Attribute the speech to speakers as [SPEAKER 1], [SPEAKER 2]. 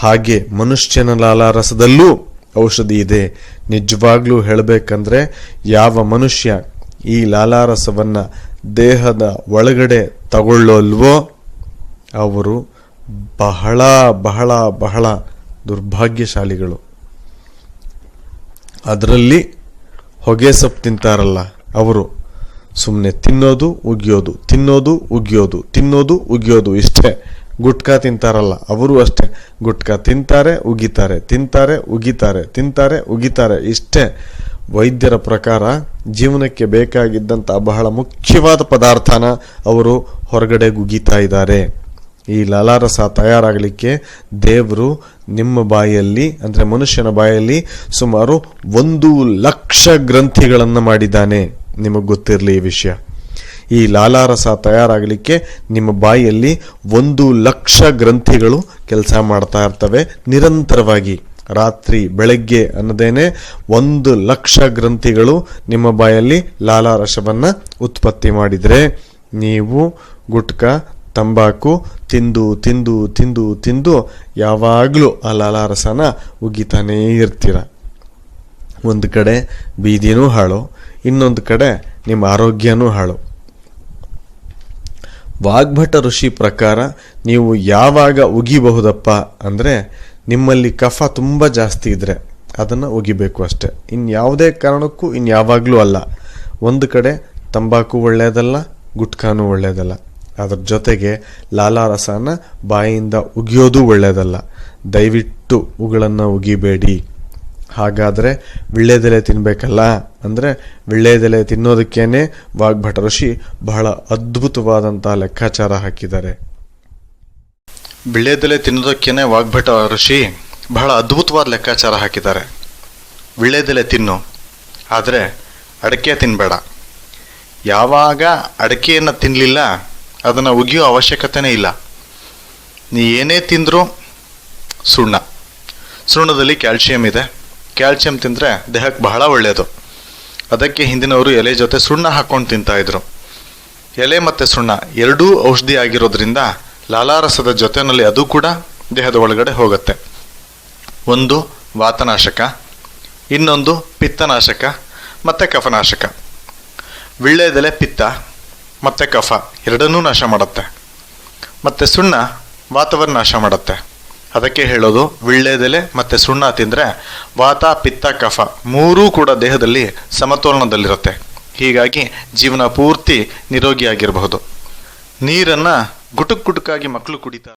[SPEAKER 1] ಹಾಗೆ ಮನುಷ್ಯನ ಲಾಲಾರಸದಲ್ಲೂ ಔಷಧಿ ಇದೆ. ನಿಜವಾಗ್ಲೂ ಹೇಳಬೇಕಂದ್ರೆ ಯಾವ ಮನುಷ್ಯ ಈ ಲಾಲಾರಸವನ್ನ ದೇಹದ ಒಳಗಡೆ ತಗೊಳ್ಳೋಲ್ವೋ, ಅವರು ಬಹಳ ಬಹಳ ಬಹಳ ದುರ್ಭಾಗ್ಯಶಾಲಿಗಳು. ಅದರಲ್ಲಿ ಹೊಗೆ ಸೊಪ್ಪು ತಿಂತಾರಲ್ಲ, ಅವರು ಸುಮ್ಮನೆ ತಿನ್ನೋದು, ಉಗಿಯೋದು ತಿನ್ನೋದು ಉಗಿಯೋದು ತಿನ್ನೋದು, ಉಗಿಯೋದು ಇಷ್ಟೇ. ಗುಟ್ಕಾ ತಿಂತಾರಲ್ಲ, ಅವರು ಅಷ್ಟೇ. ಗುಟ್ಕಾ ತಿಂತಾರೆ, ಉಗಿತಾರೆ. ತಿಂತಾರೆ ಉಗಿತಾರೆ. ತಿಂತಾರೆ, ಉಗಿತಾರೆ. ಇಷ್ಟೇ. ವೈದ್ಯರ ಪ್ರಕಾರ ಜೀವನಕ್ಕೆ ಬೇಕಾಗಿದ್ದಂಥ ಬಹಳ ಮುಖ್ಯವಾದ ಪದಾರ್ಥನ ಅವರು ಹೊರಗಡೆ ಗುಗಿತಾ ಇದ್ದಾರೆ. ಈ ಲಲಾರಸ ತಯಾರಾಗಲಿಕ್ಕೆ ದೇವರು ನಿಮ್ಮ ಬಾಯಲ್ಲಿ, ಅಂದರೆ ಮನುಷ್ಯನ ಬಾಯಲ್ಲಿ ಸುಮಾರು ಒಂದು ಲಕ್ಷ ಗ್ರಂಥಿಗಳನ್ನು ಮಾಡಿದ್ದಾನೆ. ನಿಮಗೆ ಗೊತ್ತಿರಲಿ ಈ ವಿಷಯ. ಈ ಲಾಲಾರಸ ತಯಾರಾಗಲಿಕ್ಕೆ ನಿಮ್ಮ ಬಾಯಿಯಲ್ಲಿ ಒಂದು ಲಕ್ಷ ಗ್ರಂಥಿಗಳು ಕೆಲಸ ಮಾಡ್ತಾ ಇರ್ತವೆ. ನಿರಂತರವಾಗಿ ರಾತ್ರಿ, ಬೆಳಗ್ಗೆ ಅನ್ನೋದೇನೆ ಒಂದು ಲಕ್ಷ ಗ್ರಂಥಿಗಳು ನಿಮ್ಮ ಬಾಯಲ್ಲಿ ಲಾಲಾರಸವನ್ನು ಉತ್ಪತ್ತಿ ಮಾಡಿದರೆ ನೀವು ಗುಟ್ಕ, ತಂಬಾಕು ತಿಂದು ತಿಂದು ತಿಂದು ತಿಂದು ಯಾವಾಗಲೂ ಆ ಲಾಲಾರಸನ ಉಗಿತಾನೇ ಇರ್ತೀರ. ಒಂದು ಕಡೆ ಬೀದಿನೂ ಹಾಳು, ಇನ್ನೊಂದು ಕಡೆ ನಿಮ್ಮ ಆರೋಗ್ಯನೂ ಹಾಳು. ವಾಗ್ಭಟ ಋಷಿ ಪ್ರಕಾರ ನೀವು ಯಾವಾಗ ಉಗಿಬಹುದಪ್ಪ ಅಂದರೆ ನಿಮ್ಮಲ್ಲಿ ಕಫ ತುಂಬ ಜಾಸ್ತಿ ಇದ್ದರೆ ಅದನ್ನು ಉಗಿಬೇಕು ಅಷ್ಟೆ. ಇನ್ಯಾವುದೇ ಕಾರಣಕ್ಕೂ ಇನ್ಯಾವಾಗಲೂ ಅಲ್ಲ. ಒಂದು ಕಡೆ ತಂಬಾಕು ಒಳ್ಳೆಯದಲ್ಲ, ಗುಟ್ಕಾನು ಒಳ್ಳೆಯದಲ್ಲ. ಅದ್ರ ಜೊತೆಗೆ ಲಾಲಾರಸನ ಬಾಯಿಯಿಂದ ಉಗಿಯೋದು ಒಳ್ಳೆಯದಲ್ಲ. ದಯವಿಟ್ಟು ಉಗಳನ್ನು ಉಗಿಬೇಡಿ. ಹಾಗಾದರೆ ವಿಳ್ಳೆದೆಲೆ ತಿನ್ನಬೇಕಲ್ಲ ಅಂದರೆ ವಿಳ್ಳೆದೆಲೆ ತಿನ್ನೋದಕ್ಕೇನೆ ವಾಗ್ಭಟ ಋಷಿ ಬಹಳ ಅದ್ಭುತವಾದಂಥ ಲೆಕ್ಕಾಚಾರ ಹಾಕಿದ್ದಾರೆ.
[SPEAKER 2] ವಿಳ್ಳೆದೆಲೆ ತಿನ್ನೋದಕ್ಕೇನೆ ವಾಗ್ಭಟ ಋಷಿ ಬಹಳ ಅದ್ಭುತವಾದ ಲೆಕ್ಕಾಚಾರ ಹಾಕಿದ್ದಾರೆ. ವಿಳ್ಳೆದೆಲೆ ತಿನ್ನು, ಆದರೆ ಅಡಕೆ ತಿನ್ನಬೇಡ ಯಾವಾಗ ಅಡಕೆಯನ್ನು ತಿನ್ನಲಿಲ್ಲ ಅದನ್ನು ಉಗಿಯೋ ಅವಶ್ಯಕತೆನೇ ಇಲ್ಲ. ನೀ ಏನೇ ತಿಂದರೂ ಸುಣ್ಣ. ಸುಣ್ಣದಲ್ಲಿ ಕ್ಯಾಲ್ಶಿಯಂ ಇದೆ. ಕ್ಯಾಲ್ಶಿಯಂ ತಿಂದರೆ ದೇಹಕ್ಕೆ ಬಹಳ ಒಳ್ಳೆಯದು ಅದಕ್ಕೆ ಹಿಂದಿನವರು ಎಲೆ ಜೊತೆ ಸುಣ್ಣ ಹಾಕ್ಕೊಂಡು ತಿಂತಾಯಿದ್ರು. ಎಲೆ ಮತ್ತು ಸುಣ್ಣ ಎರಡೂ ಔಷಧಿ ಆಗಿರೋದ್ರಿಂದ ಲಾಲಾರಸದ ಜೊತೆಯಲ್ಲಿ ಅದು ಕೂಡ ದೇಹದ ಒಳಗಡೆ ಹೋಗುತ್ತೆ. ಒಂದು ವಾತನಾಶಕ, ಇನ್ನೊಂದು ಪಿತ್ತನಾಶಕ, ಮತ್ತು ಕಫನಾಶಕ. ವಿಳ್ಳೆದೆಲೆ ಪಿತ್ತ, ಮತ್ತು ಕಫ ಎರಡನ್ನೂ ನಾಶ ಮಾಡುತ್ತೆ. ಮತ್ತು ಸುಣ್ಣ ವಾತವನ್ನು ನಾಶ ಮಾಡುತ್ತೆ. ಅದಕ್ಕೆ ಹೇಳೋದು, ವಿಳ್ಳೆದೆಲೆ ಮತ್ತು ಸುಣ್ಣ ತಿಂದರೆ ವಾತ ಪಿತ್ತ ಕಫ ಮೂರೂ ಕೂಡ ದೇಹದಲ್ಲಿ ಸಮತೋಲನದಲ್ಲಿರುತ್ತೆ. ಹೀಗಾಗಿ ಜೀವನ ಪೂರ್ತಿ ನಿರೋಗಿಯಾಗಿರಬಹುದು. ನೀರನ್ನು ಗುಟುಕ್ ಗುಟುಕಾಗಿ ಮಕ್ಕಳು ಕುಡಿತಾರೆ